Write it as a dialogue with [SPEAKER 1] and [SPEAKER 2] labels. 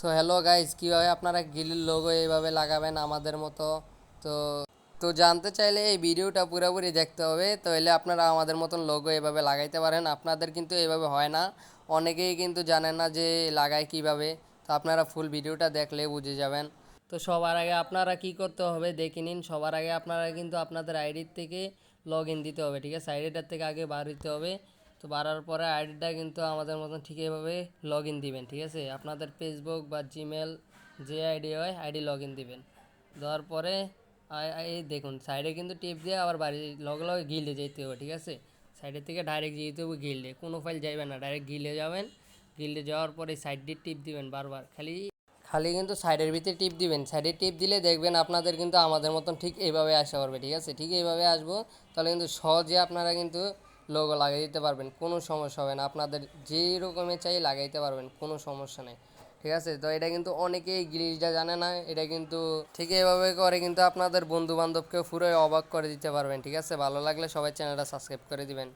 [SPEAKER 1] So hello guys কীভাবে আপনারা গিলির logo এইভাবে লাগাবেন আমাদের মতো? তো তো জানতে চাইলে এই ভিডিওটা পুরোপুরি দেখতে হবে, তাহলে আপনারা আমাদের মতন লোগো এভাবে লাগাইতে পারেন। আপনাদের কিন্তু এভাবে হয় না। অনেকেই কিন্তু জানেন না যে লাগায় কীভাবে। তো আপনারা ফুল ভিডিওটা দেখলে বুঝে যাবেন। তো সবার আগে আপনারা কি করতে হবে, দেখে নিন। সবার আগে আপনারা কিন্তু আপনাদের আইডির থেকে লগ ইন দিতে হবে, ঠিক আছে? আইডিটার থেকে আগে বার হইতে হবে। তো বাড়ার পরে আইডিটা কিন্তু আমাদের মতন ঠিক এভাবে লগ ইন দিবেন, ঠিক আছে? আপনাদের ফেসবুক বা জিমেল যে আইডি হয়, আইডি লগ ইন দিবেন। দেওয়ার পরে এই দেখুন সাইডে কিন্তু টিপ দিয়ে আবার বাড়ি, লগে লগে গিল্ডে যেতে হবে, ঠিক আছে? সাইডের থেকে ডাইরেক্ট যেতে হবে গিল্ডে কোনো ফাইল যাইবেন না ডাইরেক্ট গিল্ডে যাবেন। গিল্ডে যাওয়ার পরে সাইড দিয়ে টিপ দিবেন বারবার, খালি খালি কিন্তু সাইডের ভিতরে টিপ দিবেন। সাইডে টিপ দিলে দেখবেন আপনাদের কিন্তু আমাদের মতন ঠিক এইভাবে আসা পারবে, ঠিক আছে? ঠিক এইভাবে আসব, তাহলে কিন্তু সহজে আপনারা কিন্তু লোগো লাগিয়ে দিতে পারবেন, কোনো সমস্যা হবে না। আপনাদের যে রকমের চাই লাগাইতে পারবেন, কোনো সমস্যা নেই। ঠিক আছে? তো এটা কিন্তু অনেকেই গ্রিলটা জানে না, এটা কিন্তু ঠিক এভাবে করে কিন্তু আপনাদের বন্ধু বান্ধবকেও পুরো অবাক করে দিতে পারবেন। ঠিক আছে? ভালো লাগলে সবাই চ্যানেলটা সাবস্ক্রাইব করে দিবেন।